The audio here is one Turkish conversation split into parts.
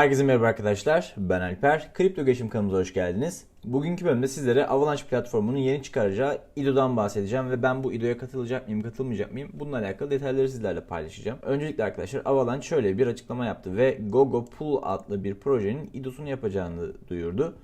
Herkese merhaba arkadaşlar. Ben Alper. Kripto Geçim kanalımıza hoş geldiniz. Bugünkü bölümde sizlere Avalanche platformunun yeni çıkaracağı IDO'dan bahsedeceğim ve ben bu IDO'ya katılacak mıyım, katılmayacak mıyım? Bununla alakalı detayları sizlerle paylaşacağım. Öncelikle arkadaşlar Avalanche şöyle bir açıklama yaptı ve Gogo Pool adlı bir projenin IDO'sunu yapacağını duyurdu.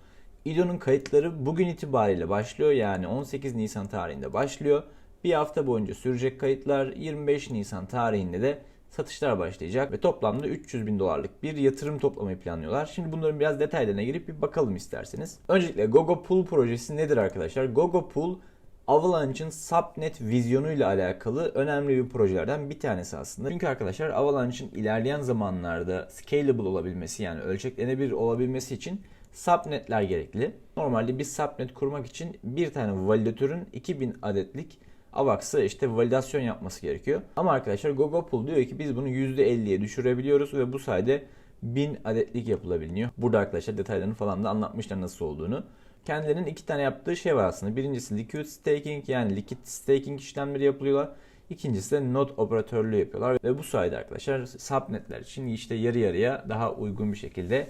IDO'nun kayıtları bugün itibariyle başlıyor yani 18 Nisan tarihinde başlıyor. Bir hafta boyunca sürecek kayıtlar 25 Nisan tarihinde de satışlar başlayacak ve toplamda 300 bin dolarlık bir yatırım toplamayı planlıyorlar. Şimdi bunların biraz detaylarına girip bir bakalım isterseniz. Öncelikle Gogo Pool projesi nedir arkadaşlar? Gogo Pool Avalanche'ın subnet vizyonuyla alakalı önemli bir projelerden bir tanesi aslında. Çünkü arkadaşlar Avalanche'ın ilerleyen zamanlarda scalable olabilmesi yani ölçeklenebilir olabilmesi için subnetler gerekli. Normalde bir subnet kurmak için bir tane validatörün 2000 adetlik AVAX'a işte validasyon yapması gerekiyor. Ama arkadaşlar Gogopool diyor ki biz bunu %50'ye düşürebiliyoruz ve bu sayede 1000 adetlik yapılabiliyor. Burada arkadaşlar detaylarını falan da anlatmışlar nasıl olduğunu. Kendilerinin iki tane yaptığı şey var aslında. Birincisi liquid staking yani likit staking işlemleri yapılıyorlar. İkincisi de node operatörlüğü yapıyorlar. Ve bu sayede arkadaşlar subnetler için işte yarı yarıya daha uygun bir şekilde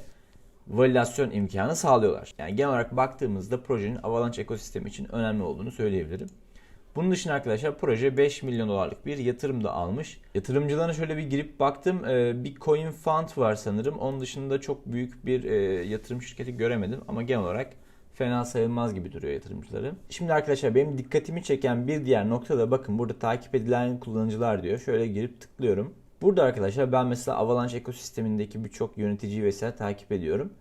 validasyon imkanı sağlıyorlar. Yani genel olarak baktığımızda projenin Avalanche ekosistemi için önemli olduğunu söyleyebilirim. Bunun dışında arkadaşlar proje 5 milyon dolarlık bir yatırım da almış. Yatırımcılarına şöyle bir girip baktım. Ee, bir coin fund var sanırım. Onun dışında çok büyük bir e, yatırım şirketi göremedim. Ama genel olarak fena sayılmaz gibi duruyor yatırımcıları. Şimdi arkadaşlar benim dikkatimi çeken bir diğer nokta da bakın burada takip edilen kullanıcılar diyor. Şöyle girip tıklıyorum. Burada arkadaşlar ben mesela Avalanche ekosistemindeki birçok yöneticiyi vesaire takip ediyorum.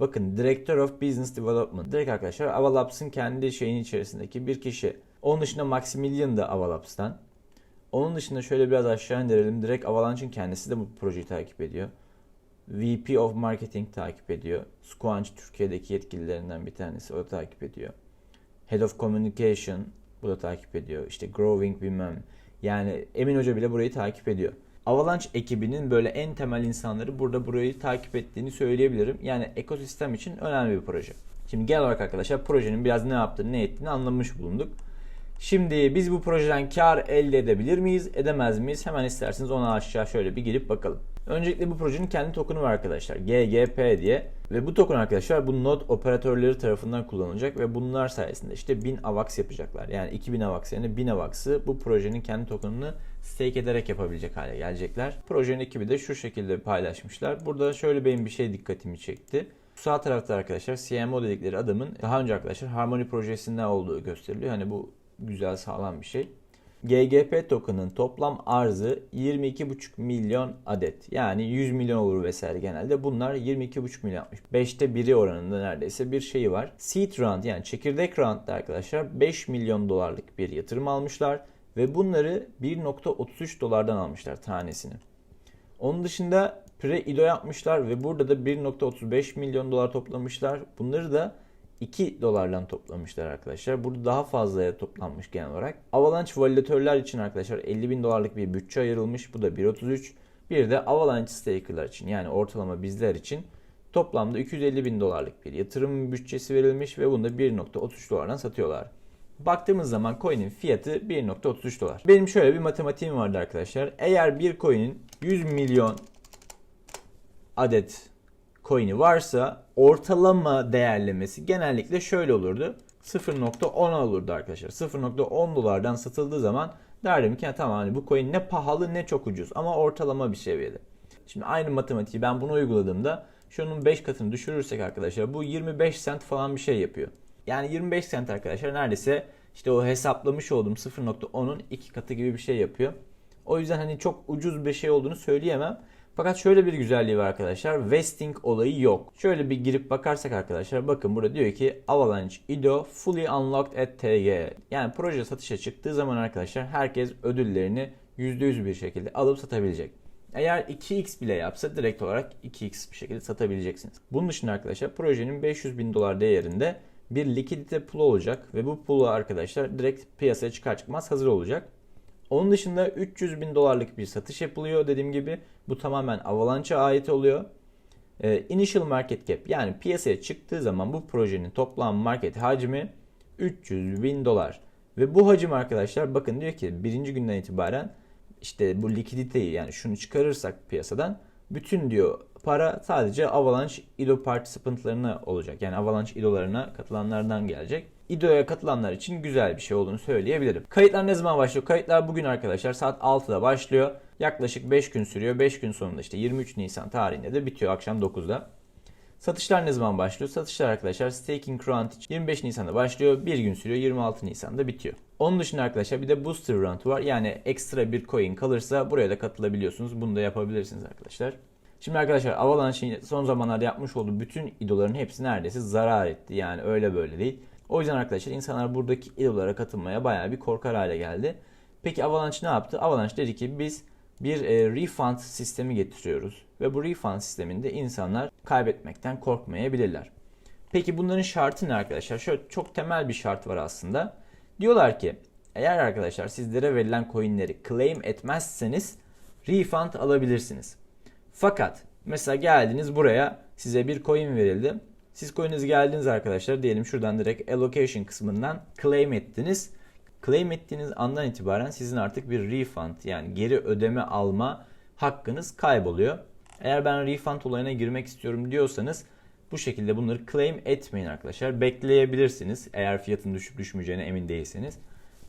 Bakın Director of Business Development. Direkt arkadaşlar Avalabs'ın kendi şeyin içerisindeki bir kişi. Onun dışında Maximilian da Avalabs'tan. Onun dışında şöyle biraz aşağı indirelim. Direkt Avalanche'ın kendisi de bu projeyi takip ediyor. VP of Marketing takip ediyor. Squanch Türkiye'deki yetkililerinden bir tanesi. O da takip ediyor. Head of Communication bu da takip ediyor. İşte Growing bilmem. Yani Emin Hoca bile burayı takip ediyor. Avalanche ekibinin böyle en temel insanları burada burayı takip ettiğini söyleyebilirim. Yani ekosistem için önemli bir proje. Şimdi genel olarak arkadaşlar projenin biraz ne yaptığını ne ettiğini anlamış bulunduk. Şimdi biz bu projeden kar elde edebilir miyiz, edemez miyiz? Hemen isterseniz ona aşağı şöyle bir girip bakalım. Öncelikle bu projenin kendi token'ı var arkadaşlar. GGP diye. Ve bu token arkadaşlar bu node operatörleri tarafından kullanılacak ve bunlar sayesinde işte 1000 AVAX yapacaklar. Yani 2000 AVAX yerine 1000 AVAX'ı bu projenin kendi token'ını stake ederek yapabilecek hale gelecekler. Projenin ekibi de şu şekilde paylaşmışlar. Burada şöyle benim bir şey dikkatimi çekti. Sağ tarafta arkadaşlar CMO dedikleri adamın daha önce arkadaşlar Harmony projesinde olduğu gösteriliyor. Hani bu güzel sağlam bir şey. GGP token'ın toplam arzı 22,5 milyon adet. Yani 100 milyon olur vesaire genelde. Bunlar 22,5 milyon yapmış. 5'te 1'i oranında neredeyse bir şeyi var. Seed round yani çekirdek roundda arkadaşlar 5 milyon dolarlık bir yatırım almışlar. Ve bunları 1.33 dolardan almışlar tanesini. Onun dışında pre-IDO yapmışlar ve burada da 1.35 milyon dolar toplamışlar. Bunları da 2 dolardan toplamışlar arkadaşlar. Burada daha fazlaya toplanmış genel olarak. Avalanche validatörler için arkadaşlar 50 bin dolarlık bir bütçe ayrılmış. Bu da 1.33. Bir de Avalanche staker'lar için yani ortalama bizler için toplamda 250 bin dolarlık bir yatırım bütçesi verilmiş ve bunu da 1.33 dolardan satıyorlar. Baktığımız zaman coin'in fiyatı 1.33 dolar. Benim şöyle bir matematiğim vardı arkadaşlar. Eğer bir coin'in 100 milyon adet coin'i varsa ortalama değerlemesi genellikle şöyle olurdu. 0.10 olurdu arkadaşlar. 0.10 dolardan satıldığı zaman derdim ki tamam hani bu coin ne pahalı ne çok ucuz ama ortalama bir seviyede. Şimdi aynı matematiği ben bunu uyguladığımda şunun 5 katını düşürürsek arkadaşlar bu 25 cent falan bir şey yapıyor. Yani 25 cent arkadaşlar neredeyse işte o hesaplamış olduğum 0.10'un iki katı gibi bir şey yapıyor. O yüzden hani çok ucuz bir şey olduğunu söyleyemem. Fakat şöyle bir güzelliği var arkadaşlar. Vesting olayı yok. Şöyle bir girip bakarsak arkadaşlar bakın burada diyor ki Avalanche IDO fully unlocked at TG. Yani proje satışa çıktığı zaman arkadaşlar herkes ödüllerini %100 bir şekilde alıp satabilecek. Eğer 2x bile yapsa direkt olarak 2x bir şekilde satabileceksiniz. Bunun dışında arkadaşlar projenin 500 bin dolar değerinde bir likidite pool olacak ve bu pool'u arkadaşlar direkt piyasaya çıkar çıkmaz hazır olacak. Onun dışında 300 bin dolarlık bir satış yapılıyor dediğim gibi. Bu tamamen Avalanche'a ait oluyor. Ee, initial market cap yani piyasaya çıktığı zaman bu projenin toplam market hacmi 300 bin dolar. Ve bu hacim arkadaşlar bakın diyor ki birinci günden itibaren işte bu likiditeyi yani şunu çıkarırsak piyasadan bütün diyor para sadece Avalanche IDO participantlarına olacak. Yani Avalanche IDO'larına katılanlardan gelecek. IDO'ya katılanlar için güzel bir şey olduğunu söyleyebilirim. Kayıtlar ne zaman başlıyor? Kayıtlar bugün arkadaşlar saat 6'da başlıyor. Yaklaşık 5 gün sürüyor. 5 gün sonunda işte 23 Nisan tarihinde de bitiyor akşam 9'da. Satışlar ne zaman başlıyor? Satışlar arkadaşlar Staking için 25 Nisan'da başlıyor. Bir gün sürüyor. 26 Nisan'da bitiyor. Onun dışında arkadaşlar bir de Booster Round var. Yani ekstra bir coin kalırsa buraya da katılabiliyorsunuz. Bunu da yapabilirsiniz arkadaşlar. Şimdi arkadaşlar Avalanche'in son zamanlarda yapmış olduğu bütün idoların hepsi neredeyse zarar etti. Yani öyle böyle değil. O yüzden arkadaşlar insanlar buradaki idolara katılmaya bayağı bir korkar hale geldi. Peki Avalanche ne yaptı? Avalanche dedi ki biz bir e, refund sistemi getiriyoruz. Ve bu refund sisteminde insanlar kaybetmekten korkmayabilirler. Peki bunların şartı ne arkadaşlar? Şöyle çok temel bir şart var aslında. Diyorlar ki eğer arkadaşlar sizlere verilen coinleri claim etmezseniz refund alabilirsiniz. Fakat mesela geldiniz buraya size bir coin verildi. Siz coin'inizi geldiniz arkadaşlar diyelim şuradan direkt allocation kısmından claim ettiniz. Claim ettiğiniz andan itibaren sizin artık bir refund yani geri ödeme alma hakkınız kayboluyor. Eğer ben refund olayına girmek istiyorum diyorsanız bu şekilde bunları claim etmeyin arkadaşlar. Bekleyebilirsiniz eğer fiyatın düşüp düşmeyeceğine emin değilseniz.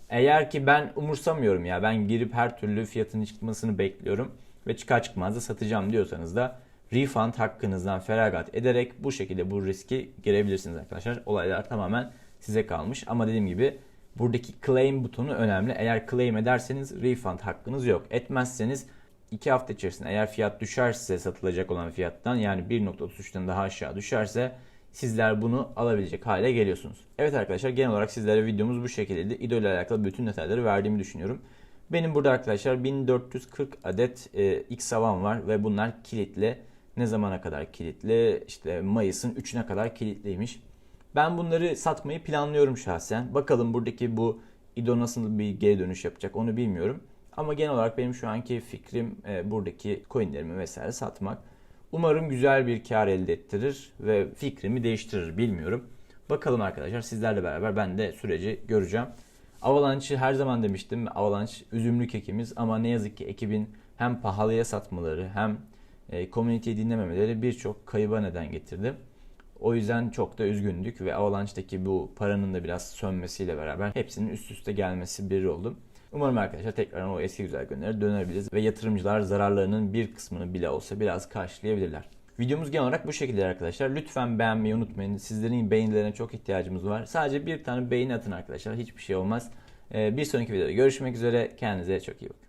Eğer ki ben umursamıyorum ya ben girip her türlü fiyatın çıkmasını bekliyorum ve çıkar çıkmaz da satacağım diyorsanız da refund hakkınızdan feragat ederek bu şekilde bu riski girebilirsiniz arkadaşlar. Olaylar tamamen size kalmış ama dediğim gibi buradaki claim butonu önemli. Eğer claim ederseniz refund hakkınız yok. Etmezseniz 2 hafta içerisinde eğer fiyat düşerse satılacak olan fiyattan yani 1.33'ten daha aşağı düşerse sizler bunu alabilecek hale geliyorsunuz. Evet arkadaşlar genel olarak sizlere videomuz bu şekildeydi. İdo ile alakalı bütün detayları verdiğimi düşünüyorum. Benim burada arkadaşlar 1440 adet e, X havan var ve bunlar kilitli. Ne zamana kadar kilitli? İşte Mayıs'ın 3'üne kadar kilitliymiş. Ben bunları satmayı planlıyorum şahsen. Bakalım buradaki bu İdo nasıl bir geri dönüş yapacak onu bilmiyorum. Ama genel olarak benim şu anki fikrim e, buradaki coinlerimi vesaire satmak. Umarım güzel bir kar elde ettirir ve fikrimi değiştirir bilmiyorum. Bakalım arkadaşlar sizlerle beraber ben de süreci göreceğim. Avalanche'ı her zaman demiştim. Avalanche üzümlü kekimiz ama ne yazık ki ekibin hem pahalıya satmaları hem e, community'yi dinlememeleri birçok kayıba neden getirdi. O yüzden çok da üzgündük ve Avalanche'daki bu paranın da biraz sönmesiyle beraber hepsinin üst üste gelmesi bir oldu. Umarım arkadaşlar tekrar o eski güzel günlere dönebiliriz ve yatırımcılar zararlarının bir kısmını bile olsa biraz karşılayabilirler. Videomuz genel olarak bu şekilde arkadaşlar. Lütfen beğenmeyi unutmayın. Sizlerin beğenilerine çok ihtiyacımız var. Sadece bir tane beğeni atın arkadaşlar. Hiçbir şey olmaz. Ee, bir sonraki videoda görüşmek üzere. Kendinize çok iyi bakın.